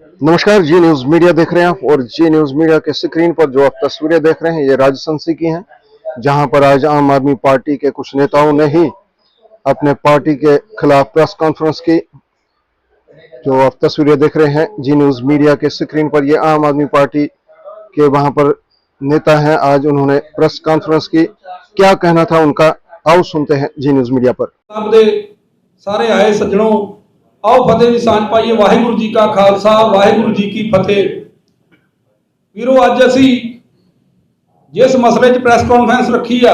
नमस्कार, जी news media देख रहे हैं आप और जी न्यूज़ मीडिया के स्क्रीन पर जो आप तस्वीरें देख रहे हैं, ये राजसंसी की हैं, जहाँ पर आज आम आदमी पार्टी के कुछ नेताओं ने ही अपने पार्टी के खिलाफ प्रेस कॉन्फ्रेंस की। जो आप तस्वीरें देख रहे हैं, जी न्यूज़ मीडिया के स्क्रीन पर ये आम आदमी पार्टी के वहाँ पर नेता हैं, आज उन्होंने प्रेस कॉन्फ्रेंस की। क्या कहना था उनका? आओ सुनते हैं जी न्यूज़ मीडिया पर। सारे आए सज्जनों ਆਓ ਫਤਿਹ ਦੀ ਸਾਂਝ ਪਾਈਏ। ਵਾਹਿਗੁਰੂ ਜੀ ਕਾ ਖਾਲਸਾ, ਵਾਹਿਗੁਰੂ ਜੀ ਕੀ ਫਤਿਹ। ਵੀਰੋ, ਅੱਜ ਅਸੀਂ ਜਿਸ ਮਸਲੇ 'ਚ ਪ੍ਰੈਸ ਕਾਨਫਰੰਸ ਰੱਖੀ ਆ,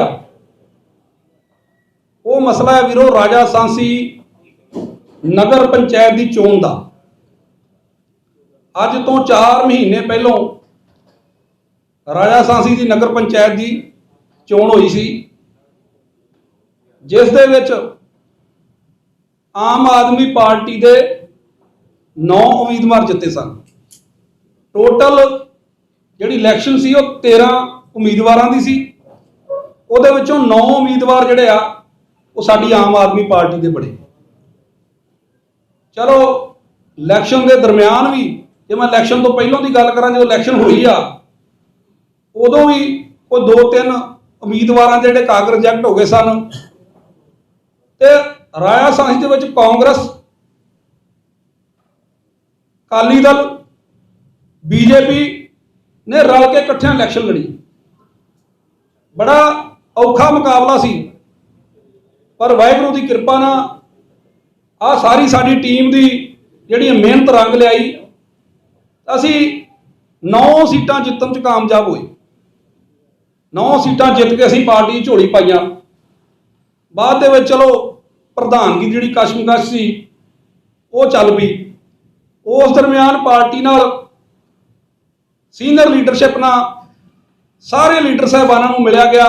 ਉਹ ਮਸਲਾ ਹੈ ਵੀਰੋ ਰਾਜਾ ਸਾਂਸੀ ਨਗਰ ਪੰਚਾਇਤ ਦੀ ਚੋਣ ਦਾ। ਅੱਜ ਤੋਂ 4 ਮਹੀਨੇ ਪਹਿਲਾਂ ਰਾਜਾ ਸਾਂਸੀ ਦੀ ਨਗਰ ਪੰਚਾਇਤ ਦੀ ਚੋਣ ਹੋਈ ਸੀ, ਜਿਸ ਦੇ ਵਿੱਚ ਆਮ ਆਦਮੀ ਪਾਰਟੀ ਦੇ 9 ਉਮੀਦਵਾਰ ਜਿੱਤੇ ਸਨ। ਟੋਟਲ ਜਿਹੜੀ ਇਲੈਕਸ਼ਨ ਸੀ, ਉਹ 13 ਉਮੀਦਵਾਰਾਂ ਦੀ ਸੀ। ਉਹਦੇ ਵਿੱਚੋਂ 9 ਉਮੀਦਵਾਰ ਜਿਹੜੇ ਆ, ਉਹ ਸਾਡੀ ਆਮ ਆਦਮੀ ਪਾਰਟੀ ਦੇ ਬਣੇ। ਚਲੋ ਇਲੈਕਸ਼ਨ ਦੇ ਦਰਮਿਆਨ ਵੀ, ਜੇ ਮੈਂ ਇਲੈਕਸ਼ਨ ਤੋਂ ਪਹਿਲਾਂ ਦੀ ਗੱਲ ਕਰਾਂ, ਜਦੋਂ ਇਲੈਕਸ਼ਨ ਹੋਈ ਆ, ਉਦੋਂ ਵੀ ਉਹ ਦੋ ਤਿੰਨ ਉਮੀਦਵਾਰਾਂ ਦੇ ਜਿਹੜੇ ਕਾਗਜ਼ ਰਿਜੈਕਟ ਹੋ ਗਏ ਸਨ। ਤੇ ਰਾਇਆ ਸਾਂਸੀ ਦੇ ਵਿੱਚ ਕਾਂਗਰਸ ਕਾਲੀ ਦਲ, ਬੀਜੇਪੀ ਨੇ ਰਲ ਕੇ ਇਕੱਠਿਆਂ ਇਲੈਕਸ਼ਨ ਲੜੀ। ਬੜਾ ਔਖਾ ਮੁਕਾਬਲਾ ਸੀ। ਪਰ ਵਾਹਿਗੁਰੂ ਦੀ ਕਿਰਪਾ ਨਾਲ ਆ ਸਾਰੀ ਸਾਡੀ ਟੀਮ ਦੀ ਜਿਹੜੀ ਮਿਹਨਤ ਰੰਗ ਲਿਆਈ। ਅਸੀਂ 9 ਸੀਟਾਂ ਜਿੱਤਣ ਚ ਕਾਮਯਾਬ ਹੋਏ। 9 ਸੀਟਾਂ ਜਿੱਤ ਕੇ ਅਸੀਂ ਪਾਰਟੀ ਝੋਲੀ ਪਾਈਆਂ। ਬਾਅਦ ਦੇ ਵਿੱਚ ਚਲੋ ਪ੍ਰਧਾਨਗੀ ਜਿਹੜੀ ਕਸ਼ਮਕਸ਼ ਸੀ, ਉਹ ਚੱਲ ਪਈ। ਉਸ ਦਰਮਿਆਨ ਪਾਰਟੀ ਨਾਲ ਸੀਨੀਅਰ ਲੀਡਰਸ਼ਿਪ ਨਾਲ ਸਾਰੇ ਲੀਡਰ ਸਾਹਿਬਾਨਾਂ ਨੂੰ ਮਿਲਿਆ ਗਿਆ।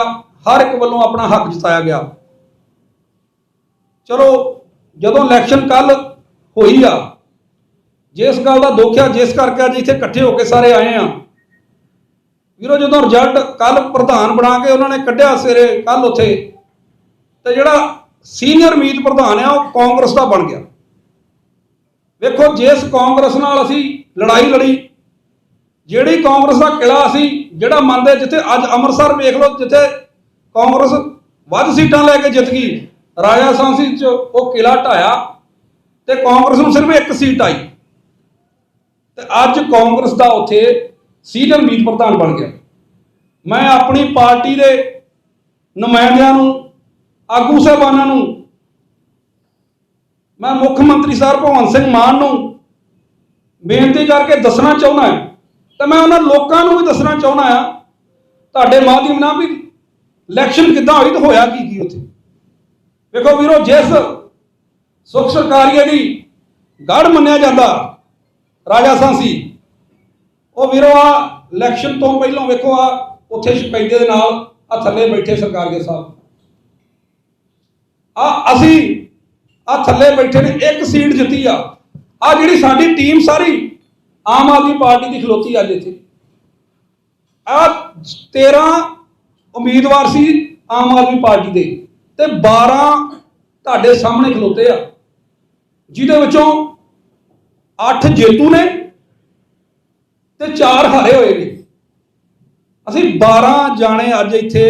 ਹਰ ਇੱਕ ਵੱਲੋਂ ਆਪਣਾ ਹੱਕ ਜਤਾਇਆ ਗਿਆ। ਚਲੋ, ਜਦੋਂ ਇਲੈਕਸ਼ਨ ਕੱਲ ਹੋਈ ਆ, ਜਿਸ ਗੱਲ ਦਾ ਦੁੱਖ ਆ, ਜਿਸ ਕਰਕੇ ਅੱਜ ਇੱਥੇ ਇਕੱਠੇ ਹੋ ਕੇ ਸਾਰੇ ਆਏ ਆ। ਵੀਰੋ, ਜਦੋਂ ਰਿਜ਼ਲਟ ਕੱਲ ਪ੍ਰਧਾਨ ਬਣਾ ਕੇ ਉਹਨਾਂ ਨੇ ਕੱਢਿਆ ਸਵੇਰੇ ਕੱਲ ਉੱਥੇ, ਤੇ ਜਿਹੜਾ ਸੀਨੀਅਰ ਮੀਤ ਪ੍ਰਧਾਨ ਆ, ਉਹ ਕਾਂਗਰਸ ਦਾ ਬਣ ਗਿਆ। ਵੇਖੋ, ਜਿਸ ਕਾਂਗਰਸ ਨਾਲ ਅਸੀਂ ਲੜਾਈ ਲੜੀ, ਜਿਹੜੀ ਕਾਂਗਰਸ ਦਾ ਕਿਲਾ ਸੀ, ਜਿਹੜਾ ਮੰਨਦੇ ਜਿੱਥੇ ਅੱਜ ਅੰਮ੍ਰਿਤਸਰ ਵੇਖ ਲਓ, ਜਿੱਥੇ ਕਾਂਗਰਸ ਵੱਧ ਸੀਟਾਂ ਲੈ ਕੇ ਜਿੱਤ ਗਈ, ਰਾਜਾ ਸਾਂਸੀ ਚ ਉਹ ਕਿਲਾ ਢਾਇਆ ਤੇ ਕਾਂਗਰਸ ਨੂੰ ਸਿਰਫ ਇੱਕ ਸੀਟ ਆਈ। ਤੇ ਅੱਜ ਕਾਂਗਰਸ ਦਾ ਉੱਥੇ ਸੀਨੀਅਰ ਮੀਤ ਪ੍ਰਧਾਨ ਬਣ ਗਿਆ। ਮੈਂ ਆਪਣੀ ਪਾਰਟੀ ਦੇ ਨੁਮਾਇੰਦਿਆਂ ਨੂੰ ਆਗੂ ਸਾਹਿਬਾਨਾਂ ਨੂੰ, ਮੈਂ ਮੁੱਖ ਮੰਤਰੀ ਸਾਹਿਬ ਭਗਵੰਤ ਸਿੰਘ ਮਾਨ ਨੂੰ ਬੇਨਤੀ ਕਰਕੇ ਦੱਸਣਾ ਚਾਹੁੰਦਾ ਹਾਂ। ਤੇ ਮੈਂ ਉਹਨਾਂ ਲੋਕਾਂ ਨੂੰ ਵੀ ਦੱਸਣਾ ਚਾਹੁੰਦਾ ਆ ਤੁਹਾਡੇ ਮਾਧਿਅਮ ਨਾਲ ਵੀ ਇਲੈਕਸ਼ਨ ਕਿੱਦਾਂ ਹੋਈ ਤੇ ਹੋਇਆ ਕੀ ਕੀ ਉੱਥੇ। ਵੇਖੋ ਵੀਰੋ, ਜਿਸ ਸੁਖ ਸਰਕਾਰੀਏ ਦੀ ਗੜ ਮੰਨਿਆ ਜਾਂਦਾ, ਰਾਜਾ ਸਾਂਸੀ, ਉਹ ਵੀਰੋ ਆ ਇਲੈਕਸ਼ਨ ਤੋਂ ਪਹਿਲਾਂ ਵੇਖੋ ਆ, ਉੱਥੇ ਸ਼ਿਕਾਇਤੇ ਦੇ ਨਾਲ ਆ ਥੱਲੇ ਬੈਠੇ ਦੇ ਸਾਹਿਬ। ਆ ਅਸੀਂ ਆ ਥੱਲੇ ਬੈਠੇ ਨੇ, ਇੱਕ ਸੀਟ ਜਿੱਤੀ ਆ। ਆ ਜਿਹੜੀ ਸਾਡੀ ਟੀਮ ਸਾਰੀ ਆਮ ਆਦਮੀ ਪਾਰਟੀ ਦੀ ਖਲੋਤੀ ਅੱਜ ਇੱਥੇ। ਆ 13 ਉਮੀਦਵਾਰ ਸੀ ਆਮ ਆਦਮੀ ਪਾਰਟੀ ਦੇ ਤੇ 12 ਤੁਹਾਡੇ ਸਾਹਮਣੇ ਖਲੋਤੇ ਆ। ਜਿਹਦੇ ਵਿੱਚੋਂ 8 ਜੇਤੂ ਨੇ ਤੇ 4 ਹਾਰੇ ਹੋਏ ਨੇ। ਅਸੀਂ 12 ਜਾਣੇ ਅੱਜ ਇੱਥੇ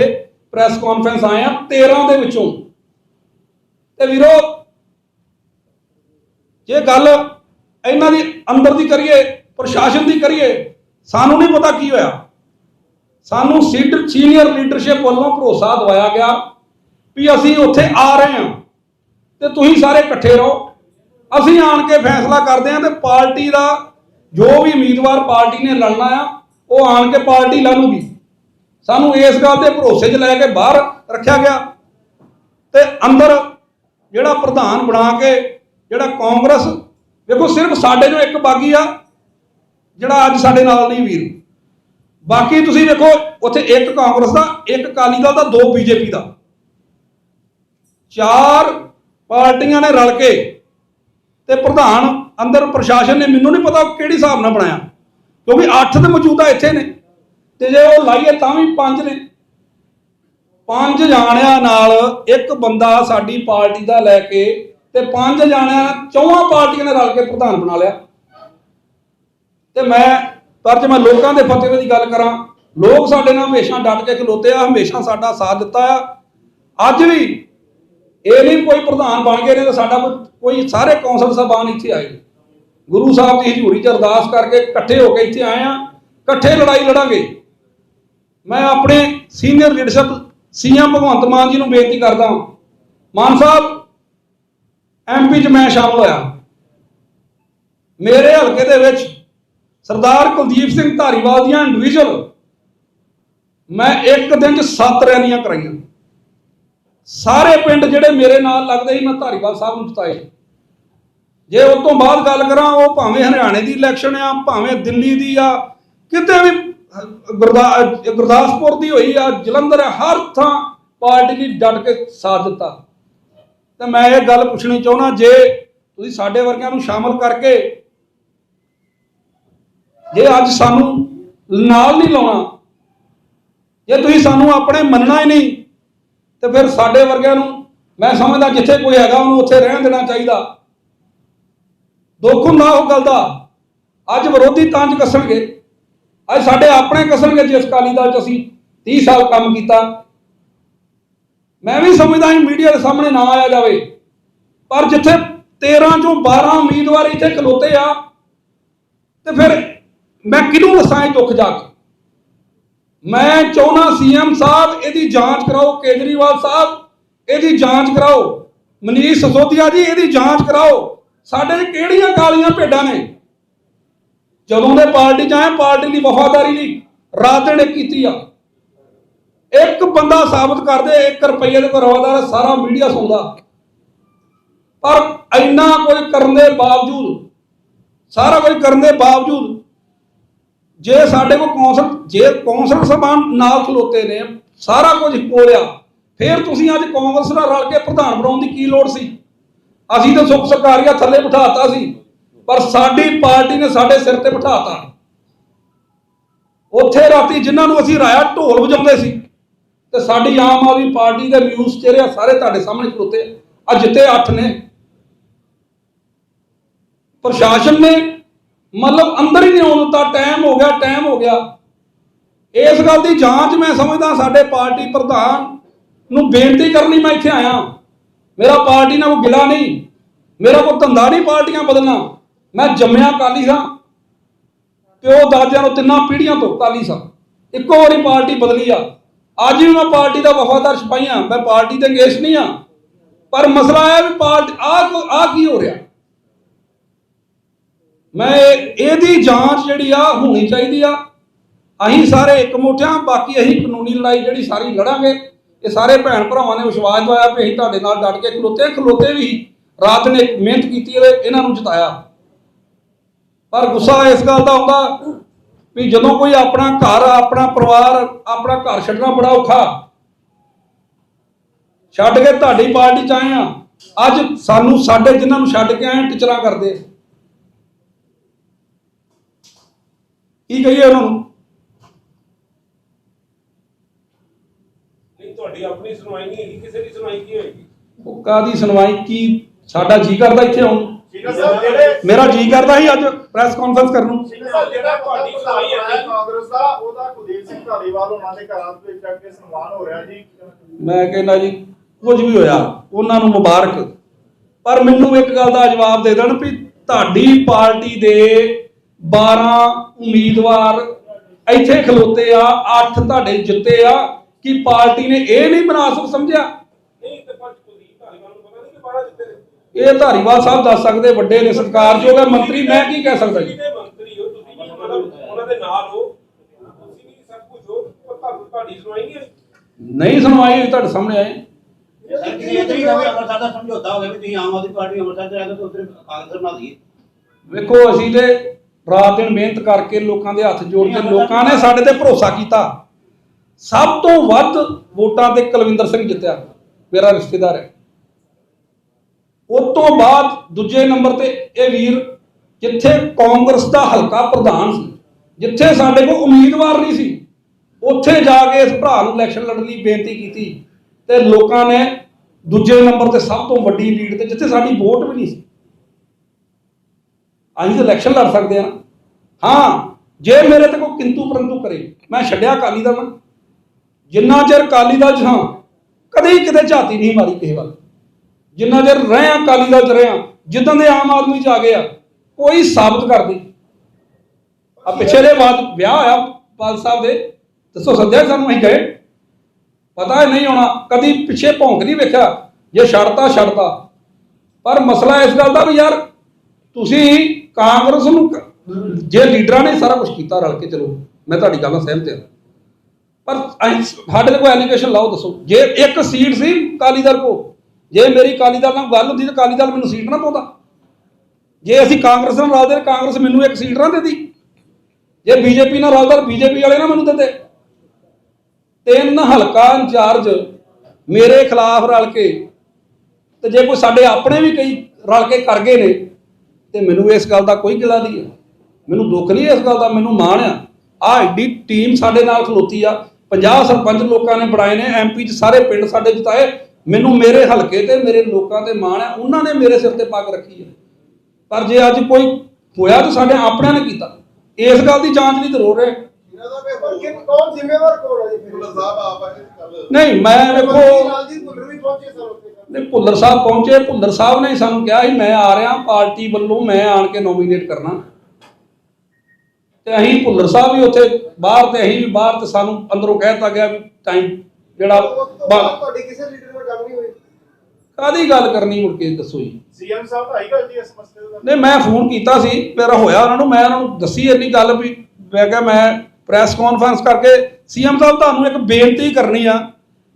ਪ੍ਰੈਸ ਕਾਨਫਰੰਸ ਆਏ ਆ 13 ਦੇ ਵਿੱਚੋਂ। ਤੇ ਵੀਰੋ, ਜੇ ਗੱਲ ਇਹਨਾਂ ਦੀ ਅੰਦਰ ਦੀ ਕਰੀਏ, ਪ੍ਰਸ਼ਾਸਨ ਦੀ ਕਰੀਏ, ਸਾਨੂੰ ਨਹੀਂ ਪਤਾ ਕੀ ਹੋਇਆ। ਸਾਨੂੰ ਸੀਟਰ ਸੀਨੀਅਰ ਲੀਡਰਸ਼ਿਪ ਵੱਲੋਂ ਭਰੋਸਾ ਦਵਾਇਆ ਗਿਆ ਵੀ ਅਸੀਂ ਉੱਥੇ ਆ ਰਹੇ ਹਾਂ ਤੇ ਤੁਸੀਂ ਸਾਰੇ ਇਕੱਠੇ ਰਹੋ। ਅਸੀਂ ਆਣ ਕੇ ਫੈਸਲਾ ਕਰਦੇ ਹਾਂ ਤੇ ਪਾਰਟੀ ਦਾ ਜੋ ਵੀ ਉਮੀਦਵਾਰ ਪਾਰਟੀ ਨੇ ਲੜਨਾ ਆ, ਉਹ ਆਣ ਕੇ ਪਾਰਟੀ ਲੜੂਗੀ। ਸਾਨੂੰ ਇਸ ਗੱਲ ਦੇ ਭਰੋਸੇ 'ਚ ਲੈ ਕੇ ਬਾਹਰ ਰੱਖਿਆ ਗਿਆ ਤੇ ਅੰਦਰ ਜਿਹੜਾ ਪ੍ਰਧਾਨ ਬਣਾ ਕੇ, ਜਿਹੜਾ ਕਾਂਗਰਸ ਵੇਖੋ ਸਿਰਫ ਸਾਡੇ ਜੋ ਇੱਕ ਬਾਗੀ ਆ, ਜਿਹੜਾ ਅੱਜ ਸਾਡੇ ਨਾਲ ਨਹੀਂ ਵੀਰ। ਬਾਕੀ ਤੁਸੀਂ ਵੇਖੋ ਉੱਥੇ ਇੱਕ ਕਾਂਗਰਸ ਦਾ, ਇੱਕ ਅਕਾਲੀ ਦਲ ਦਾ, ਦੋ ਬੀਜੇਪੀ ਦਾ। ਚਾਰ ਪਾਰਟੀਆਂ ਨੇ ਰਲ ਕੇ ਤੇ ਪ੍ਰਧਾਨ ਅੰਦਰ ਪ੍ਰਸ਼ਾਸਨ ਨੇ, ਮੈਨੂੰ ਨਹੀਂ ਪਤਾ ਉਹ ਕਿਹੜੀ ਹਿਸਾਬ ਨਾਲ ਬਣਾਇਆ। ਕਿਉਂਕਿ 8 ਤੇ ਮੌਜੂਦਾ ਇੱਥੇ ਨੇ, ਤੇ ਜੇ ਉਹ ਲਾਈਏ ਤਾਂ ਵੀ 5 ਨੇ। ਪੰਜ ਜਾਣਿਆਂ ਨਾਲ ਇੱਕ ਬੰਦਾ ਸਾਡੀ ਪਾਰਟੀ ਦਾ ਲੈ ਕੇ ਤੇ ਪੰਜ ਜਾਣਿਆਂ ਚੌਹਾਂ ਪਾਰਟੀਆਂ ਨੇ ਰਲ ਕੇ ਪ੍ਰਧਾਨ ਬਣਾ ਲਿਆ। ਤੇ ਮੈਂ ਪਰ ਜੇ ਮੈਂ ਲੋਕਾਂ ਦੇ ਫਤਵੇ ਦੀ ਗੱਲ ਕਰਾਂ, ਲੋਕ ਸਾਡੇ ਨਾਲ ਹਮੇਸ਼ਾ ਡਟ ਕੇ ਖਲੋਤੇ ਆ, ਹਮੇਸ਼ਾ ਸਾਡਾ ਸਾਥ ਦਿੱਤਾ ਆ। ਅੱਜ ਵੀ ਇਹ ਨਹੀਂ ਕੋਈ ਪ੍ਰਧਾਨ ਬਣ ਗਏ ਨੇ ਤਾਂ ਸਾਡਾ ਕੋਈ ਸਾਰੇ ਕੌਂਸਲ ਸਾਹਿਬਾਨ ਇੱਥੇ ਆਏ ਨੇ। ਗੁਰੂ ਸਾਹਿਬ ਦੀ ਹਜ਼ੂਰੀ 'ਚ ਅਰਦਾਸ ਕਰਕੇ ਇਕੱਠੇ ਹੋ ਕੇ ਇੱਥੇ ਆਏ ਆ। ਇਕੱਠੇ ਲੜਾਈ ਲੜਾਂਗੇ। ਮੈਂ ਆਪਣੇ senior leadership CM Bhagwant Mann ji ਨੂੰ ਬੇਨਤੀ ਕਰਦਾ ਮਾਨ ਸਾਹਿਬ ਐਮਪੀ 'ਚ ਮੈਂ ਸ਼ਾਮਲ ਹੋਇਆ। ਮੇਰੇ ਹਲਕੇ ਦੇ ਵਿੱਚ ਸਰਦਾਰ ਕੁਲਦੀਪ ਸਿੰਘ ਧਾਰੀਵਾਲ ਦੀਆਂ ਇੰਡੀਵਿਜੂਅਲ ਮੈਂ ਇੱਕ ਦਿਨ 'ਚ ਸੱਤ ਰੈਲੀਆਂ ਕਰਾਈਆਂ। ਸਾਰੇ ਪਿੰਡ ਜਿਹੜੇ ਮੇਰੇ ਨਾਲ ਲੱਗਦੇ ਸੀ, ਮੈਂ ਧਾਰੀਵਾਲ ਸਾਹਿਬ ਨੂੰ ਜਿਤਾਏ ਜੇ ਉਸ ਤੋਂ ਬਾਅਦ ਗੱਲ ਕਰਾਂ, ਉਹ ਭਾਵੇਂ ਹਰਿਆਣੇ ਦੀ ਇਲੈਕਸ਼ਨ ਆ, ਭਾਵੇਂ ਦਿੱਲੀ ਦੀ ਆ, ਕਿਤੇ ਵੀ ਗੁਰਦਾਸਪੁਰ ਦੀ ਹੋਈ ਆ, ਜਲੰਧਰ ਆ, ਹਰ ਥਾਂ ਪਾਰਟੀ ਨੇ ਡਟ ਕੇ ਸਾਥ ਦਿੱਤਾ। ਤੇ ਮੈਂ ਇਹ ਗੱਲ ਪੁੱਛਣੀ ਚਾਹੁੰਦਾ, ਜੇ ਤੁਸੀਂ ਸਾਡੇ ਵਰਗਿਆਂ ਨੂੰ ਸ਼ਾਮਲ ਕਰਕੇ ਜੇ ਅੱਜ ਸਾਨੂੰ ਨਾਲ ਨਹੀਂ ਲਾਉਣਾ, ਜੇ ਤੁਸੀਂ ਸਾਨੂੰ ਆਪਣੇ ਮੰਨਣਾ ਹੀ ਨਹੀਂ, ਤੇ ਫਿਰ ਸਾਡੇ ਵਰਗਿਆਂ ਨੂੰ ਮੈਂ ਸਮਝਦਾ ਜਿੱਥੇ ਕੋਈ ਹੈਗਾ ਉਹਨੂੰ ਉੱਥੇ ਰਹਿਣ ਦੇਣਾ ਚਾਹੀਦਾ। ਦੁੱਖ ਹੁੰਦਾ ਉਹ ਗੱਲ ਦਾ। ਅੱਜ ਵਿਰੋਧੀ ਤਾਂ ਚ ਕੱਸਣਗੇ। ਅੱਜ ਸਾਡੇ ਆਪਣੇ ਕੱਸਣਗੇ ਜਿਸ ਅਕਾਲੀ ਦਲ ਚ ਅਸੀਂ 30 ਸਾਲ ਕੰਮ ਕੀਤਾ। ਮੈਂ ਵੀ ਸਮਝਦਾ ਹਾਂ ਮੀਡੀਆ ਦੇ ਸਾਹਮਣੇ ਨਾ ਆਇਆ ਜਾਵੇ। ਪਰ ਜਿੱਥੇ 13 ਚੋਂ 12 ਉਮੀਦਵਾਰ ਇੱਥੇ ਖਲੋਤੇ ਆ, ਤੇ ਫਿਰ ਮੈਂ ਕਿਹਨੂੰ ਦੱਸਾਂ ਇਹ ਦੁੱਖ ਜਾ ਕੇ ਮੈਂ ਚਾਹੁੰਦਾ ਸੀਐਮ ਸਾਹਿਬ, ਇਹਦੀ ਜਾਂਚ ਕਰਾਓ, ਕੇਜਰੀਵਾਲ ਸਾਹਿਬ, ਇਹਦੀ ਜਾਂਚ ਕਰਾਓ। ਮਨੀਸ਼ ਸਸੋਦੀਆ ਜੀ, ਇਹਦੀ ਜਾਂਚ ਕਰਾਓ। ਸਾਡੇ ਕਿਹੜੀਆਂ ਕਾਲੀਆਂ ਭੇਡਾਂ ਨੇ? ਜਦੋਂ ਦੇ ਪਾਰਟੀ 'ਚ ਆਏ ਪਾਰਟੀ ਦੀ ਵਫਾਦਾਰੀ ਲਈ ਰਾਤ ਦਿਨ ਇੱਕ ਕੀਤੀ ਆ। ਇੱਕ ਬੰਦਾ ਸਾਬਤ ਕਰਦੇ 1 ਰੁਪਏ ਦੇ ਕੋਲ ਸਾਰਾ ਮੀਡੀਆ ਸੁਣਦਾ। ਪਰ ਇੰਨਾ ਕੁਝ ਕਰਨ ਦੇ ਬਾਵਜੂਦ, ਸਾਰਾ ਕੁਝ ਕਰਨ ਦੇ ਬਾਵਜੂਦ, ਜੇ ਸਾਡੇ ਕੋਲ ਕੌਂਸਲ, ਜੇ ਕੌਂਸਲ ਸਭਾਨ ਨਾਲ ਖਲੋਤੇ ਨੇ, ਸਾਰਾ ਕੁਝ ਕੋਲਿਆ ਫਿਰ ਤੁਸੀਂ ਅੱਜ ਕਾਂਗਰਸ ਨਾਲ ਰਲ ਕੇ ਪ੍ਰਧਾਨ ਬਣਾਉਣ ਦੀ ਕੀ ਲੋੜ ਸੀ? ਅਸੀਂ ਤਾਂ ਸੁੱਖ ਸਰਕਾਰੀਆ ਥੱਲੇ ਬਿਠਾਤਾ ਸੀ। ਪਰ ਸਾਡੀ ਪਾਰਟੀ ਨੇ ਸਾਡੇ ਸਿਰ ਤੇ ਬਿਠਾਤਾ। ਉੱਥੇ ਰਾਤੀ ਜਿਨ੍ਹਾਂ ਨੂੰ ਅਸੀਂ ਰਾਇਆ ਢੋਲ ਵਜਾਉਂਦੇ ਸੀ, ਤੇ ਸਾਡੀ ਆਮ ਆਦਮੀ ਪਾਰਟੀ ਦੇ ਮਿਊਸ ਚਿਹਰੇ ਸਾਰੇ ਤੁਹਾਡੇ ਸਾਹਮਣੇ ਖਲੋਤੇ ਆ। ਆਹ ਜਿੱਤੇ 8 ਨੇ। ਪ੍ਰਸ਼ਾਸਨ ਨੇ ਮਤਲਬ ਅੰਦਰ ਹੀ ਨਹੀਂ ਆਉਣ ਦਿੱਤਾ। ਟਾਈਮ ਹੋ ਗਿਆ ਟਾਈਮ ਹੋ ਗਿਆ। ਇਸ ਗੱਲ ਦੀ ਜਾਂਚ ਮੈਂ ਸਮਝਦਾ ਸਾਡੇ ਪਾਰਟੀ ਪ੍ਰਧਾਨ ਨੂੰ ਬੇਨਤੀ ਕਰਨੀ ਮੈਂ ਇੱਥੇ ਆਇਆ। ਮੇਰਾ ਪਾਰਟੀ ਨਾਲ ਕੋਈ ਗਿਲਾ ਨਹੀਂ। ਮੇਰਾ ਕੋਈ ਧੰਦਾ ਨਹੀਂ ਪਾਰਟੀਆਂ ਬਦਲਣਾ। ਮੈਂ ਜੰਮਿਆ ਕਾਲੀ ਸਾਂ ਪਿਓ ਦਾਦਿਆਂ ਨੂੰ ਤਿੰਨਾਂ ਪੀੜ੍ਹੀਆਂ ਤੋਂ ਕਾਲੀ ਸਾਂ। ਇੱਕੋ ਵਾਰੀ ਪਾਰਟੀ ਬਦਲੀ ਆ। ਅੱਜ ਵੀ ਮੈਂ ਪਾਰਟੀ ਦਾ ਵਫਾਦਾਰ ਸਿਪਾਹੀ ਹਾਂ। ਮੈਂ ਪਾਰਟੀ ਦੇ ਅੰਗੇਸ਼ ਨਹੀਂ ਆ ਪਰ ਮਸਲਾ ਇਹ ਵੀ ਪਾਰਟੀ ਆ ਆ ਕੀ ਹੋ ਰਿਹਾ? ਮੈਂ ਇਹ- ਇਹਦੀ ਜਾਂਚ ਜਿਹੜੀ ਆ ਹੋਣੀ ਚਾਹੀਦੀ ਆ। ਅਸੀਂ ਸਾਰੇ ਇੱਕ ਮੁੱਠਿਆਂ ਬਾਕੀ ਅਸੀਂ ਕਾਨੂੰਨੀ ਲੜਾਈ ਜਿਹੜੀ ਸਾਰੀ ਲੜਾਂਗੇ। ਇਹ ਸਾਰੇ ਭੈਣ ਭਰਾਵਾਂ ਨੇ ਵਿਸ਼ਵਾਸ ਦਵਾਇਆ ਵੀ ਅਸੀਂ ਤੁਹਾਡੇ ਨਾਲ ਡਟ ਕੇ ਖਲੋਤੇ ਖਲੋਤੇ ਵੀ ਰਾਤ ਨੇ ਮਿਹਨਤ ਕੀਤੀ ਇਹਨਾਂ ਨੂੰ ਜਿਤਾਇਆ। ਪਰ ਗੁੱਸਾ ਇਸ ਗੱਲ ਦਾ ਆਉਂਦਾ ਵੀ ਜਦੋਂ ਕੋਈ ਆਪਣਾ ਘਰ ਆਪਣਾ ਪਰਿਵਾਰ ਆਪਣਾ ਘਰ ਛੱਡਣਾ ਬੜਾ ਔਖਾ। ਛੱਡ ਕੇ ਤੁਹਾਡੀ ਪਾਰਟੀ ਚ ਆਏ ਆ। ਅੱਜ ਸਾਨੂੰ ਸਾਡੇ ਜਿਨ੍ਹਾਂ ਨੂੰ ਛੱਡ ਕੇ ਆਏ ਟਿਚਰਾਂ ਕਰਦੇ। ਕੀ ਕਹੀਏ ਉਹਨਾਂ ਨੂੰ? ਨਹੀਂ ਤੁਹਾਡੀ ਆਪਣੀ ਸੁਣਵਾਈ ਨਹੀਂ ਹੈਗੀ ਕਿਸੇ ਦੀ ਸੁਣਵਾਈ ਕੀ ਹੋਏਗੀ? ਉਹ ਕਾਦੀ ਸੁਣਵਾਈ? ਕੀ ਸਾਡਾ ਜੀ ਕਰਦਾ ਇੱਥੇ ਆਉਣ ਮੇਰਾ ਜੀ ਕਰਦਾ ਸੀ ਅੱਜ ਪ੍ਰੈਸ ਕਾਨਫਰੰਸ ਕਰਨ ਨੂੰ। ਜਿਹੜਾ ਤੁਹਾਡੀ ਸੁਣਵਾਈ ਹੈ ਕਾਂਗਰਸ ਦਾ ਉਹਦਾ ਕੁਲਦੀਪ ਸਿੰਘ ਧਾਲੀਵਾਲ ਉਹਨਾਂ ਦੇ ਘਰਾਂ ਦੇ ਵਿੱਚ ਕੇ ਸਨਮਾਨ ਹੋ ਰਿਹਾ ਜੀ। ਮੈਂ ਕਹਿੰਦਾ ਜੀ ਕੁਝ ਵੀ ਹੋਇਆ ਉਹਨਾਂ ਨੂੰ ਮੁਬਾਰਕ। ਪਰ ਮੈਨੂੰ ਇੱਕ ਗੱਲ ਦਾ ਜਵਾਬ ਦੇ ਦੇਣ ਵੀ ਤੁਹਾਡੀ ਪਾਰਟੀ ਦੇ 12 ਉਮੀਦਵਾਰ ਇੱਥੇ ਖਲੋਤੇ ਆ 8 ਤੁਹਾਡੇ ਜਿੱਤੇ ਆ ਕਿ ਪਾਰਟੀ ਨੇ ਇਹ ਨਹੀਂ ਮਨਾਸਬ ਸਮਝਿਆ ਨਹੀਂ ਤੇ ਪਰ ਕੁਲਦੀਪ ਧਾਲੀਵਾਲ ਨੂੰ ਪਤਾ ਨਹੀਂ ਕਿ ਬਾਹਰ ਜਿੱਤੇ ਨੇ ਇਹ ਧਾਰੀਵਾਲ ਸਾਹਿਬ ਦੱਸ ਸਕਦੇ ਵੱਡੇ ਨੇ ਸਤਿਕਾਰਯੋਗ ਹੈ। ਮੰਤਰੀ ਮੈਂ ਕੀ ਕਹਿ ਸਕਦਾ ਜੀ? ਤੁਸੀਂ ਦੇ ਮੰਤਰੀ ਹੋ ਤੁਸੀਂ ਵੀ ਮਤਲਬ ਉਹਨਾਂ ਦੇ ਨਾਲ ਹੋ। ਤੁਸੀਂ ਵੀ ਸਭ ਕੁਝ ਹੋ ਪਰ ਤੁਹਾਨੂੰ ਤੁਹਾਡੀ ਸੁਣਵਾਈ ਨਹੀਂ ਸੁਣਵਾਈ ਤੁਹਾਡੇ ਸਾਹਮਣੇ ਆਏ। ਜੀ ਇਹ ਵੀ ਅੰਮ੍ਰਿਤਸਰ ਦਾ ਸਮਝੌਤਾ ਹੋ ਗਿਆ ਵੀ ਤੁਸੀਂ ਆਮ ਆਦਮੀ ਪਾਰਟੀ ਅੰਮ੍ਰਿਤਸਰ ਤੇ ਆ ਕੇ ਤੇ ਉੱਧਰ ਕਾਂਗਰਸ ਬਣਾ ਦਈਏ। ਵੇਖੋ ਅਸੀਂ ਤੇ ਰਾਤ ਦਿਨ ਮਿਹਨਤ ਕਰਕੇ ਲੋਕਾਂ ਦੇ ਹੱਥ ਜੋੜ ਕੇ ਲੋਕਾਂ ਨੇ ਸਾਡੇ ਤੇ ਭਰੋਸਾ ਕੀਤਾ। ਸਭ ਤੋਂ ਵੱਧ ਵੋਟਾਂ ਤੇ ਕੁਲਵਿੰਦਰ ਸਿੰਘ ਜਿੱਤਿਆ ਮੇਰਾ ਰਿਸ਼ਤੇਦਾਰ ਹੈ। ਉਸ ਤੋਂ ਬਾਅਦ ਦੂਜੇ ਨੰਬਰ ਤੇ ਇਹ ਵੀਰ ਜਿੱਥੇ ਕਾਂਗਰਸ ਦਾ ਹਲਕਾ ਪ੍ਰਧਾਨ ਸੀ, ਜਿੱਥੇ ਸਾਡੇ ਕੋਲ ਉਮੀਦਵਾਰ ਨਹੀਂ ਸੀ, ਉੱਥੇ ਜਾ ਕੇ ਇਸ ਭਰਾ ਨੂੰ ਇਲੈਕਸ਼ਨ ਲੜਨ ਦੀ ਬੇਨਤੀ ਕੀਤੀ ਤੇ ਲੋਕਾਂ ਨੇ ਦੂਜੇ ਨੰਬਰ ਤੇ ਸਭ ਤੋਂ ਵੱਡੀ ਲੀਡ ਤੇ ਜਿੱਥੇ ਸਾਡੀ ਵੋਟ ਵੀ ਨਹੀਂ ਸੀ। ਅਸੀਂ ਤਾਂ ਇਲੈਕਸ਼ਨ ਲੜ ਸਕਦੇ ਹਾਂ। ਹਾਂ, ਜੇ ਮੇਰੇ ਤੇ ਕੋਈ ਕਿੰਤੂ ਪਰੰਤੂ ਕਰੇ, ਮੈਂ ਛੱਡਿਆ ਅਕਾਲੀ ਦਲ ਨਾ। ਜਿੰਨਾ ਚਿਰ ਅਕਾਲੀ ਦਲ 'ਚ ਹਾਂ, ਕਦੇ ਕਿਤੇ ਝਾਤੀ ਨਹੀਂ ਮਾਰੀ ਕਿਸੇ ਵੱਲ। ਜਿੰਨਾ ਚਿਰ ਰਹੇ ਹਾਂ ਅਕਾਲੀ ਦਲ 'ਚ ਰਹੇ ਹਾਂ, ਜਿੱਦਾਂ ਦੇ ਆਮ ਆਦਮੀ 'ਚ ਆ ਗਏ ਆ, ਕੋਈ ਸਾਬਤ ਕਰ ਆ ਪਿਛਲੇ ਦੇ ਬਾਅਦ ਵਿਆਹ ਹੋਇਆ ਪਾਲ ਸਾਹਿਬ ਦੇ, ਦੱਸੋ ਸੱਦਿਆ ਸਾਨੂੰ ਅਸੀਂ ਗਏ? ਪਤਾ ਨਹੀਂ ਹੋਣਾ, ਕਦੀ ਪਿੱਛੇ ਭੌਂਕ ਨਹੀਂ ਵੇਖਿਆ, ਜੇ ਛੱਡਤਾ ਛੱਡਤਾ। ਪਰ ਮਸਲਾ ਇਸ ਗੱਲ ਦਾ ਵੀ ਯਾਰ, ਤੁਸੀਂ ਕਾਂਗਰਸ ਨੂੰ ਜੇ ਲੀਡਰਾਂ ਨੇ ਸਾਰਾ ਕੁਝ ਕੀਤਾ ਰਲ ਕੇ, ਚਲੋ, ਮੈਂ ਤੁਹਾਡੀ ਗੱਲ ਨਾਲ ਸਹਿਮਤ ਹਾਂ। ਪਰ ਸਾਡੇ ਕੋਲ ਐਲੀਗੇਸ਼ਨ ਲਾਓ, ਦੱਸੋ। ਜੇ ਇੱਕ ਸੀਟ ਸੀ ਅਕਾਲੀ ਦਲ ਕੋ ਜੇ ਮੇਰੀ ਅਕਾਲੀ ਦਲ ਨਾਲ ਗੱਲ ਹੁੰਦੀ ਤਾਂ ਅਕਾਲੀ ਦਲ ਮੈਨੂੰ ਸੀਟ ਨਾ ਪਾਉਂਦਾ। ਜੇ ਅਸੀਂ ਕਾਂਗਰਸ ਨਾਲ ਰਲਦੇ ਕਾਂਗਰਸ ਮੈਨੂੰ ਇੱਕ ਸੀਟ ਨਾ ਦਿੰਦੀ। ਜੇ ਬੀਜੇਪੀ ਨਾਲ ਰਲਦਾ ਬੀਜੇਪੀ ਵਾਲੇ ਨਾ ਮੈਨੂੰ ਦਿੰਦੇ। ਤਿੰਨ ਹਲਕਾ ਇੰਚਾਰਜ ਮੇਰੇ ਖਿਲਾਫ ਰਲ ਕੇ ਤੇ ਜੇ ਕੋਈ ਸਾਡੇ ਆਪਣੇ ਵੀ ਕਈ ਰਲ ਕੇ ਕਰ ਗਏ ਨੇ, ਤੇ ਮੈਨੂੰ ਇਸ ਗੱਲ ਦਾ ਕੋਈ ਗਿਲਾ ਨਹੀਂ ਹੈ। ਮੈਨੂੰ ਦੁੱਖ ਨਹੀਂ ਇਸ ਗੱਲ ਦਾ, ਮੈਨੂੰ ਮਾਣ ਆ। ਆ ਐਡੀ ਟੀਮ ਸਾਡੇ ਨਾਲ ਖਲੋਤੀ ਆ। 50 ਸਰਪੰਚ ਲੋਕਾਂ ਨੇ ਬਣਾਏ ਨੇ ਐਮਪੀ ਚ ਸਾਰੇ ਪਿੰਡ ਸਾਡੇ ਜਿਤਾਏ। ਮੈਨੂੰ ਮੇਰੇ ਹਲਕੇ ਤੇ ਮੇਰੇ ਲੋਕਾਂ ਤੇ ਮਾਣ ਆ ਉਹਨਾਂ ਨੇ ਮੇਰੇ ਸਿਰ ਤੇ ਪੱਗ ਰੱਖੀ ਹੈ। ਪਰ ਜੇ ਅੱਜ ਕੋਈ ਹੋਇਆ ਤਾਂ ਸਾਡੇ ਆਪਣਿਆਂ ਨੇ ਕੀਤਾ। ਇਸ ਗੱਲ ਦੀ ਜਾਂਚ ਨਹੀਂ ਜ਼ਰੂਰ ਹੈ ਹੈ ਨਹੀਂ ਮੈਂ ਵੇਖੋ ਲਾਲਜੀਤ ਭੁੱਲਰ ਵੀ ਪਹੁੰਚੇ ਸਰ ਉੱਥੇ। ਨੇ ਭੁੱਲਰ ਸਾਹਿਬ ਪਹੁੰਚੇ ਭੁੱਲਰ ਸਾਹਿਬ ਨੇ ਸਾਨੂੰ ਕਿਹਾ ਸੀ ਮੈਂ ਆ ਰਿਹਾ ਪਾਰਟੀ ਵੱਲੋਂ ਮੈਂ ਆਣ ਕੇ ਨੋਮੀਨੇਟ ਕਰਨਾ। ਤੇ ਅਸੀਂ ਭੁੱਲਰ ਸਾਹਿਬ ਵੀ ਉੱਥੇ ਬਾਹਰ ਤੇ ਅਸੀਂ ਵੀ ਬਾਹਰ ਤੇ ਸਾਨੂੰ ਅੰਦਰੋਂ ਕਹਿ ਦਿੱਤਾ ਗਿਆ ਵੀ ਟਾਈਮ ਜਿਹੜਾ ਤੁਹਾਡੀ ਕਿਸੇ ਲੀਡਰ ਨਾਲ ਗੱਲ ਨਹੀਂ ਹੋਈ ਕਾਹਦੀ ਗੱਲ ਕਰਨੀ ਮੁੜ ਕੇ ਦੱਸੋ ਜੀ? ਸੀਐਮ ਸਾਹਿਬ ਤਾਂ ਆਈ ਗੱਲ ਜੀ ਇਸ ਮਸਲੇ ਦਾ? ਨਹੀਂ ਮੈਂ ਫੋਨ ਕੀਤਾ ਸੀ ਮੇਰਾ ਹੋਇਆ ਉਹਨਾਂ ਨੂੰ ਮੈਂ ਉਹਨਾਂ ਨੂੰ ਦੱਸੀ ਇੰਨੀ ਗੱਲ ਵੀ ਮੈਂ ਕਿਹਾ ਮੈਂ ਪ੍ਰੈਸ ਕਾਨਫਰੰਸ ਕਰਕੇ ਸੀਐਮ ਸਾਹਿਬ ਤੁਹਾਨੂੰ ਇੱਕ ਬੇਨਤੀ ਕਰਨੀ ਆ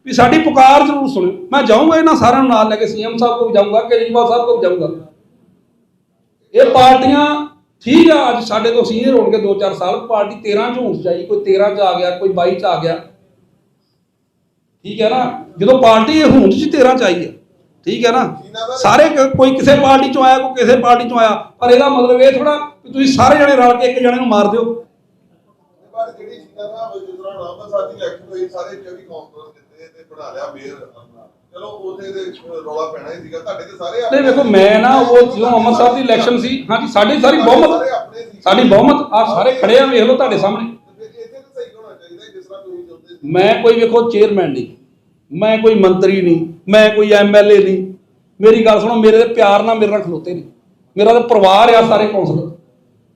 ਵੀ ਸਾਡੀ ਪੁਕਾਰ ਜ਼ਰੂਰ ਸੁਣਿਓ। ਮੈਂ ਜਾਊਂਗਾ ਇਹਨਾਂ ਸਾਰਿਆਂ ਨੂੰ ਨਾਲ ਲੈ ਕੇ ਸੀਐਮ ਸਾਹਿਬ ਕੋਲ ਜਾਊਂਗਾ ਕੇਜਰੀਵਾਲ ਸਾਹਿਬ ਕੋਲ ਜਾਊਂਗਾ। ਇਹ ਪਾਰਟੀਆਂ ਠੀਕ ਆ ਅੱਜ ਸਾਡੇ ਤੋਂ ਸੀਨੀਅਰ ਹੋਣਗੇ 2-4 ਸਾਲ ਪਾਰਟੀ 13 ਚ ਹੋਣ ਚਾਹੀਦੀ ਕੋਈ 13 ਚ ਆ ਗਿਆ ਕੋਈ 22 ਚ ਆ ਗਿਆ। ਠੀਕ ਹੈ ਨਾ? ਜਦੋਂ ਪਾਰਟੀ ਇਹ ਹੋਂਦ ਚ 13 ਚ ਆਈ ਹੈ ਠੀਕ ਹੈ ਨਾ? ਸਾਰੇ ਕੋਈ ਕਿਸੇ ਪਾਰਟੀ ਚੋਂ ਆਇਆ ਕੋਈ ਕਿਸੇ ਪਾਰਟੀ ਚੋਂ ਆਇਆ ਪਰ ਇਹਦਾ ਮਤਲਬ ਇਹ ਥੋੜਾ ਕਿ ਤੁਸੀਂ ਸਾਰੇ ਜਣੇ ਰਲ ਕੇ ਇੱਕ ਜਣੇ ਨੂੰ ਮਾਰ ਦਿਓ। ਪਰ ਜਿਹੜੀ ਸੀਟਾਂ ਦਾ ਜਿਸ ਤਰ੍ਹਾਂ ਨਾਮ ਸਾਡੀ ਇਲੈਕਸ਼ਨ ਹੋਈ ਸਾਰੇ 24 ਕਾਉਂਸਲਰ ਦਿੱਤੇ ਤੇ ਬਣਾ ਲਿਆ ਮੇਅਰ ਚਲੋ ਉਥੇ ਦੇ ਰੌਲਾ ਪੈਣਾ ਹੀ ਸੀਗਾ। ਤੁਹਾਡੇ ਤੇ ਸਾਰੇ ਨਹੀਂ ਵੇਖੋ ਮੈਂ ਨਾ ਉਹ ਜਦੋਂ ਅਮਰ ਸਾਹਿਬ ਦੀ ਇਲੈਕਸ਼ਨ ਸੀ ਹਾਂਜੀ ਸਾਡੀ ਸਾਰੀ ਬਹੁਮਤ ਸਾਡੀ ਬਹੁਮਤ ਆ ਸਾਰੇ ਖੜੇ ਆ ਵੇਖ ਲਓ ਤੁਹਾਡੇ ਸਾਹਮਣੇ। ਮੈਂ ਕੋਈ ਵੇਖੋ ਚੇਅਰਮੈਨ ਨਹੀਂ। ਮੈਂ ਕੋਈ ਮੰਤਰੀ ਨਹੀਂ। ਮੈਂ ਕੋਈ ਐਮਐਲਏ ਨਹੀਂ। ਮੇਰੀ ਗੱਲ ਸੁਣੋ ਮੇਰੇ ਤੇ ਪਿਆਰ ਨਾਲ ਮੇਰੇ ਨਾਲ ਖਲੋਤੇ ਨਹੀਂ ਮੇਰਾ ਤਾਂ ਪਰਿਵਾਰ ਆ ਸਾਰੇ ਕੌਂਸਲਰ।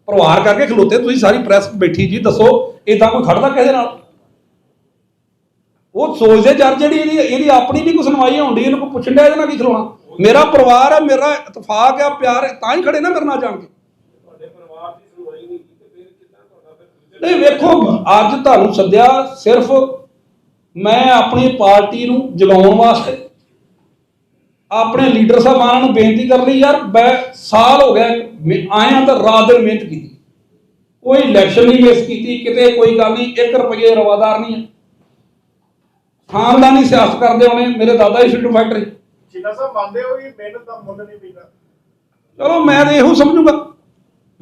ਪਰਿਵਾਰ ਕਰਕੇ ਖਲੋਤੇ ਤੁਸੀਂ ਸਾਰੀ ਪ੍ਰੈਸ ਬੈਠੀ ਜੀ ਦੱਸੋ ਇਦਾਂ ਕੋਈ ਖੜਦਾ ਕਿਸੇ ਨਾਲ? ਉਹ ਸੋਚਦੇ ਜਰ ਜਿਹੜੀ ਇਹਦੀ ਇਹਦੀ ਆਪਣੀ ਨਹੀਂ ਕੋਈ ਸੁਣਵਾਈ ਹੁੰਦੀ ਇਹਨੂੰ ਕੋਈ ਪੁੱਛਣ ਡਿਆ ਇਹਦੇ ਨਾਲ ਕੀ ਖਲੋਣਾ? ਮੇਰਾ ਪਰਿਵਾਰ ਹੈ ਮੇਰਾ ਇਤਫਾਕ ਆ ਪਿਆਰ ਹੈ ਤਾਂ ਹੀ ਖੜੇ ਨਾ ਮੇਰੇ ਨਾਲ ਜਾਣ ਕੇ। ਤੁਹਾਡੇ ਪਰਿਵਾਰ ਦੀ ਸੁਣਵਾਈ ਨਹੀਂ ਕੀਤੀ ਤੇ ਫਿਰ ਕਿੱਦਾਂ ਤੁਹਾਡਾ ਫਿਰ ਨਹੀਂ ਵੇਖੋ ਅੱਜ ਤੁਹਾਨੂੰ ਸੱਦਿਆ ਸਿਰਫ ਮੈਂ ਆਪਣੀ ਪਾਰਟੀ ਨੂੰ ਜਗਾਉਣ ਵਾਸਤੇ ਆਪਣੇ ਲੀਡਰ ਸਾਹਿਬਾਨਾਂ ਨੂੰ ਬੇਨਤੀ ਕਰ ਲਈ ਯਾਰ ਮੈਂ ਸਾਲ ਹੋ ਗਿਆ ਆਇਆ ਤਾਂ ਰਾਤ ਦਿਨ ਮਿਹਨਤ ਕੀਤੀ। ਕੋਈ ਇਲੈਕਸ਼ਨ ਨਹੀਂ ਮਿਸ ਕੀਤੀ ਕਿਤੇ ਕੋਈ ਗੱਲ ਨਹੀਂ 1 ਰੁਪਏ ਰਵਾਦਾਰ ਨਹੀਂ ਖਾਨਦਾਨੀ ਸਿਆਸਤ ਕਰਦੇ ਹੋਣੇ ਮੇਰੇ ਦਾਦਾ ਜੀ ਸ਼ੀਟੂ ਫੈਕਟਰੀ। ਸ਼ੀਨਾ ਸਾਹਿਬ ਮੰਨਦੇ ਹੋ ਕਿ ਮਿਹਨਤ ਦਾ ਮੁੱਲ ਨਹੀਂ ਪੈਂਦਾ ਚਲੋ ਮੈਂ ਤਾਂ ਇਹੋ ਸਮਝੂਗਾ।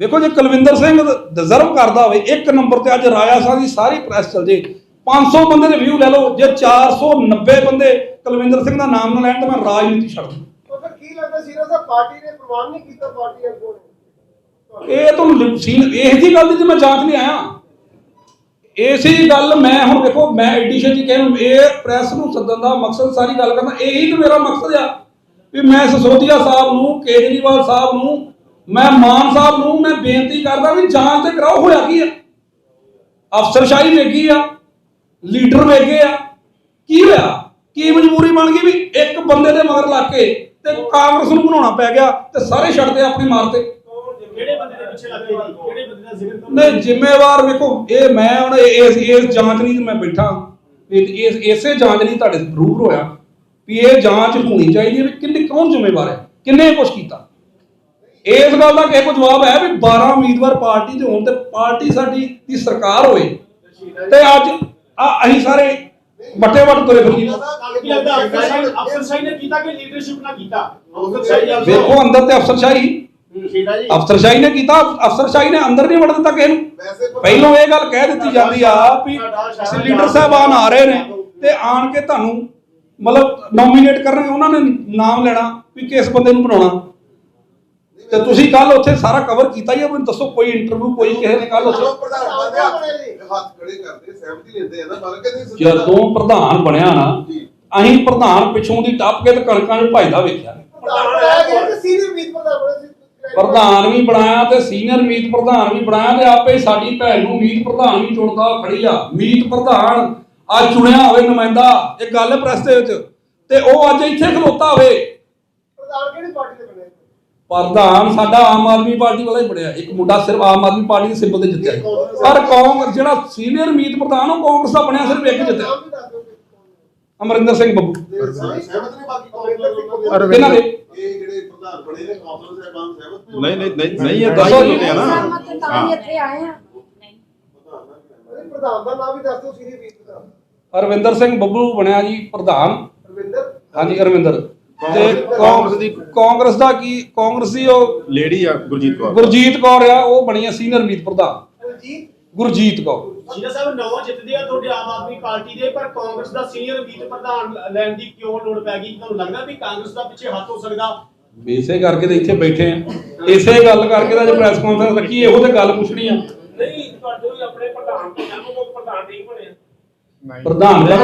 ਵੇਖੋ ਜੇ ਕੁਲਵਿੰਦਰ ਸਿੰਘ ਡਿਜ਼ਰਵ ਕਰਦਾ ਹੋਵੇ ਇੱਕ ਨੰਬਰ ਤੇ ਅੱਜ ਰਾਜਾ ਸਾਹਿਬ ਦੀ ਸਾਰੀ ਪ੍ਰੈਸ ਚੱਲ ਜੇ 500 ਬੰਦੇ ਦੇ ਵਿਊ ਲੈ ਲਓ ਜੇ 490 ਬੰਦੇ ਕੁਲਵਿੰਦਰ ਸਿੰਘ ਦਾ ਨਾਮ ਨਾ ਲੈਣ ਤਾਂ ਮੈਂ ਰਾਜਨੀਤੀ ਛੱਡ ਦੂੰ। ਕੀ ਲੱਗਦਾ ਸ਼ੀਨਾ ਸਾਹਿਬ ਪਾਰਟੀ ਨੇ ਪ੍ਰਵਾਨ ਨਹੀਂ ਕੀਤਾ ਪਾਰਟੀ ਅੱਗੋਂ ਇਹ ਤੁਹਾਨੂੰ ਸੀਨ ਇਹ ਜੀ ਗੱਲ ਦੀ ਮੈਂ ਜਾਂਚ ਨਹੀਂ ਆਇਆ। ਇਸੇ ਗੱਲ ਮੈਂ ਹੁਣ ਦੇਖੋ ਮੈਂ ਐਡੀਸ਼ਨ ਜੀ ਕਹਿਣ ਇਹ ਪ੍ਰੈਸ ਨੂੰ ਸੱਦਣ ਦਾ ਮਕਸਦ ਸਾਰੀ ਗੱਲ ਕਰਨਾ ਇਹੀ ਤਾਂ ਮੇਰਾ ਮਕਸਦ ਆ ਵੀ ਮੈਂ ਸਸੋਦੀਆ ਸਾਹਿਬ ਨੂੰ ਕੇਜਰੀਵਾਲ ਸਾਹਿਬ ਨੂੰ ਮੈਂ ਮਾਨ ਸਾਹਿਬ ਨੂੰ ਮੈਂ ਬੇਨਤੀ ਕਰਦਾ ਵੀ ਜਾਂਚ ਤੇ ਕਰਾਓ ਹੋਇਆ ਕੀ ਆ? ਅਫਸਰਸ਼ਾਹੀ ਵੇਗੀ ਆ ਲੀਡਰ ਵੇਗੇ ਆ। ਕੀ ਹੋਇਆ? ਕੀ ਮਜਬੂਰੀ ਬਣ ਗਈ ਵੀ ਇੱਕ ਬੰਦੇ ਦੇ ਮਗਰ ਲੱਗ ਕੇ ਤੇ ਕਾਂਗਰਸ ਨੂੰ ਬਣਾਉਣਾ ਪੈ ਗਿਆ ਤੇ ਸਾਰੇ ਛੱਡਦੇ ਆਪਣੀ ਮਾਰ ਤੇ। ਕਿਹੜੇ ਬੰਦੇ ਦੇ ਪਿੱਛੇ ਲੱਗੇ? ਜੀ ਕਿਹੜੇ ਬੰਦੇ ਦਾ ਜ਼ਿਕਰ ਕਰੋ? ਨਹੀਂ ਜ਼ਿੰਮੇਵਾਰ ਵੇਖੋ ਇਹ ਮੈਂ ਹੁਣ ਇਸ ਇਸ ਜਾਂਚ ਨਹੀਂ ਮੈਂ ਬੈਠਾ। ਇਸ ਇਸੇ ਜਾਂਚ ਨਹੀਂ ਤੁਹਾਡੇ ਰੂਬਰੂ ਹੋਇਆ ਵੀ ਇਹ ਜਾਂਚ ਹੋਣੀ ਚਾਹੀਦੀ ਹੈ ਵੀ ਕਿੰਨੇ ਕੌਣ ਜ਼ਿੰਮੇਵਾਰ ਹੈ? ਕਿੰਨੇ ਕੁਛ ਕੀਤਾ? ਇਸ ਗੱਲ ਦਾ ਕਿਸੇ ਕੋ ਜਵਾਬ ਹੈ ਵੀ 12 ਉਮੀਦਵਾਰ ਪਾਰਟੀ ਦੇ ਹੋਣ ਤੇ ਪਾਰਟੀ ਸਾਡੀ ਦੀ ਸਰਕਾਰ ਹੋਏ ਤੇ ਅੱਜ ਆ ਅਸੀਂ ਸਾਰੇ ਵੱਟੇ ਵੱਟ ਤੁਰੇ ਫਿਰੀਏ ਅਫਸਰਸ਼ਾਹੀ ਅਫਸਰਸ਼ਾਹੀ ਨੇ ਕੀਤਾ ਕਿ ਲੀਡਰਸ਼ਿਪ ਨਾ ਕੀਤਾ? ਅਫਸਰਸ਼ਾਹੀ ਵੇਖੋ ਅੰਦਰ ਤੇ ਅਫਸਰਸ਼ਾਹੀ ਸ਼ੀਨਾ ਜੀ ਅਫਸਰਸ਼ਾਹੀ ਨੇ ਕੀਤਾ ਅਫਸਰਸ਼ਾਹੀ ਨੇ ਅੰਦਰ ਨਹੀਂ ਵੜ ਦਿੱਤਾ ਕਿਸੇ ਨੂੰ। ਪਹਿਲੋਂ ਇਹ ਗੱਲ ਕਹਿ ਦਿੱਤੀ ਜਾਂਦੀ ਆ ਵੀ ਲੀਡਰ ਸਾਹਿਬਾਨ ਆ ਰਹੇ ਨੇ ਤੇ ਆਣ ਕੇ ਤੁਹਾਨੂੰ ਮਤਲਬ ਨੋਮੀਨੇਟ ਕਰਨਗੇ ਉਹਨਾਂ ਨੇ ਨਾਮ ਲੈਣਾ ਵੀ ਕਿਸ ਬੰਦੇ ਨੂੰ ਬਣਾਉਣਾ। ਤੇ ਤੁਸੀਂ ਕੱਲ ਉੱਥੇ ਸਾਰਾ ਕਵਰ ਕੀਤਾ ਹੀ ਆ ਮੈਨੂੰ ਦੱਸੋ ਕੋਈ ਇੰਟਰਵਿਊ ਕੋਈ ਕਿਸੇ ਨੇ ਕੱਲ ਉੱਥੇ ਚਲੋ ਪ੍ਰਧਾਨ ਬੰਦੇ ਹੱਥ ਹੱਥ ਖੜੇ ਕਰਦੇ ਸਹਿਮਤੀ ਲੈਂਦੇ ਆ ਨਾ ਪਰ ਕਹਿੰਦੇ ਜਦੋਂ ਪ੍ਰਧਾਨ ਬਣਿਆ ਨਾ ਜੀ। ਅਸੀਂ ਪ੍ਰਧਾਨ ਪਿੱਛੋਂ ਦੀ ਟੱਪ ਕੇ ਤੇ ਕਣਕਾਂ 'ਚ ਭਜਦਾ ਵੇਖਿਆ। ਪ੍ਰਧਾਨ ਬਣਾਇਆ ਗਿਆ ਤੇ ਸੀਨੀਅਰ ਮੀਤ ਪ੍ਰਧਾਨ ਬਣੇ ਸੀ। ਪ੍ਰਧਾਨ ਵੀ ਬਣਾਇਆ ਤੇ ਸੀਨੀਅਰ ਮੀਤ ਪ੍ਰਧਾਨ ਵੀ ਬਣਾਇਆ ਤੇ ਆਪੇ ਸਾਡੀ ਭੈਣ ਨੂੰ ਮੀਤ ਪ੍ਰਧਾਨ ਵੀ ਚੁਣਦਾ ਖੜੀ ਆ। ਮੀਤ ਪ੍ਰਧਾਨ ਅੱਜ ਚੁਣਿਆ ਹੋਵੇ ਨੁਮਾਇੰਦਾ ਇਹ ਗੱਲ ਹੈ ਪ੍ਰੈਸ ਦੇ ਵਿੱਚ। ਤੇ ਉਹ ਅੱਜ ਇੱਥੇ ਖਲੋਤਾ ਹੋਵੇ। ਪ੍ਰਧਾਨ ਕਿਹੜੀ ਪਾਰਟੀ ਦੇ ਪ੍ਰਧਾਨ ਸਾਡਾ ਆਮ ਆਦਮੀ ਪਾਰਟੀ ਵਾਲਾ ਹੀ ਬਣਿਆ ਇੱਕ ਮੁੰਡਾ ਸਿਰਫ ਆਮ ਆਦਮੀ ਪਾਰਟੀ ਦੇ ਸਿੰਬਲ ਤੇ ਜਿੱਤਿਆ। ਪਰ ਕਾਂਗਰਸ ਜਿਹੜਾ ਸੀਨੀਅਰ ਮੀਤ ਪ੍ਰਧਾਨ ਉਹ ਕਾਂਗਰਸ ਦਾ ਬਣਿਆ ਸਿਰਫ ਇੱਕ ਜਿੱਤਿਆ ਅਮਰਿੰਦਰ ਸਿੰਘ ਬੱਬੂ ਹੈ। ਸਹਿਮਤ ਨੇ ਬਾਕੀ ਅਮਰਿੰਦਰ ਸਿੰਘ ਕੌਣ ਬੱਬੂ। ਕਿਹਨਾਂ ਦੇ ਇਹ ਜਿਹੜੇ ਪ੍ਰਧਾਨ ਬਣੇ ਨੇ ਕਾਉਂਸਲਰ ਸਾਹਿਬਾਨ ਸਹਿਮਤ ਨੇ ਨਹੀਂ ਨਹੀਂ ਨਹੀਂ ਨਹੀਂ ਇਹ ਦੱਸੋ ਦਾਈ ਜੀ। ਹੁੰਦੇ ਆ ਨਾ ਸਹਿਮਤ ਤਾਂ ਹੀ ਇੱਥੇ ਆਏ ਆ ਅਰੇ ਪ੍ਰਧਾਨ ਦਾ ਨਾਮ ਵੀ ਦੱਸ ਦਿਓ ਸੀਨੀਅਰ ਮੀਤ ਪ੍ਰਧਾਨ ਅਰਵਿੰਦਰ ਸਿੰਘ ਬੱਬੂ ਬਣਿਆ ਜੀ ਪ੍ਰਧਾਨ ਹਾਂਜੀ ਅਰਵਿੰਦਰ ਤੇ ਕਾਂਗਰਸ ਦੀ- ਕਾਂਗਰਸ ਦਾ ਕੀ ਕਾਂਗਰਸ ਦੀ ਉਹ ਲੇਡੀ ਆ ਗੁਰਜੀਤ ਕੌਰ। ਗੁਰਜੀਤ ਕੌਰ ਆ ਉਹ ਬਣੀ ਆ ਸੀਨੀਅਰ ਮੀਤ ਪ੍ਰਧਾਨ। ਗੁਰਜੀਤ? ਕੌਰ। ਜੀਰਾ ਸਾਹਿਬ ਨੌ ਜਿੱਤਦੇ ਆ ਤੁਹਾਡੇ ਆਮ ਆਦਮੀ ਪਾਰਟੀ ਦੇ ਪਰ ਕਾਂਗਰਸ ਦਾ ਸੀਨੀਅਰ ਮੀਤ ਪ੍ਰਧਾਨ ਲੈਣ ਦੀ ਕਿਉਂ ਲੋੜ ਪੈ ਗਈ? ਤੁਹਾਨੂੰ ਲੱਗਦਾ ਵੀ ਕਾਂਗਰਸ ਦਾ ਪਿੱਛੇ ਹੱਥ ਹੋ ਸਕਦਾ? ਇਸੇ ਕਰਕੇ ਤੇ ਇੱਥੇ ਬੈਠੇ ਆ। ਇਸੇ ਗੱਲ ਕਰਕੇ ਤਾਂ ਜੇ ਪ੍ਰੈਸ ਕਾਨਫਰੰਸ ਰੱਖੀ ਇਹੋ ਤੇ ਗੱਲ ਪੁੱਛਣੀ ਆ। ਨਹੀਂ ਤੁਹਾਡੇ ਵੀ ਆਪਣੇ ਪ੍ਰਧਾਨ ਤੇ ਪ੍ਰਧਾਨ ਠੀਕ ਬਣੇ। ਪ੍ਰਧਾਨ ਦਾ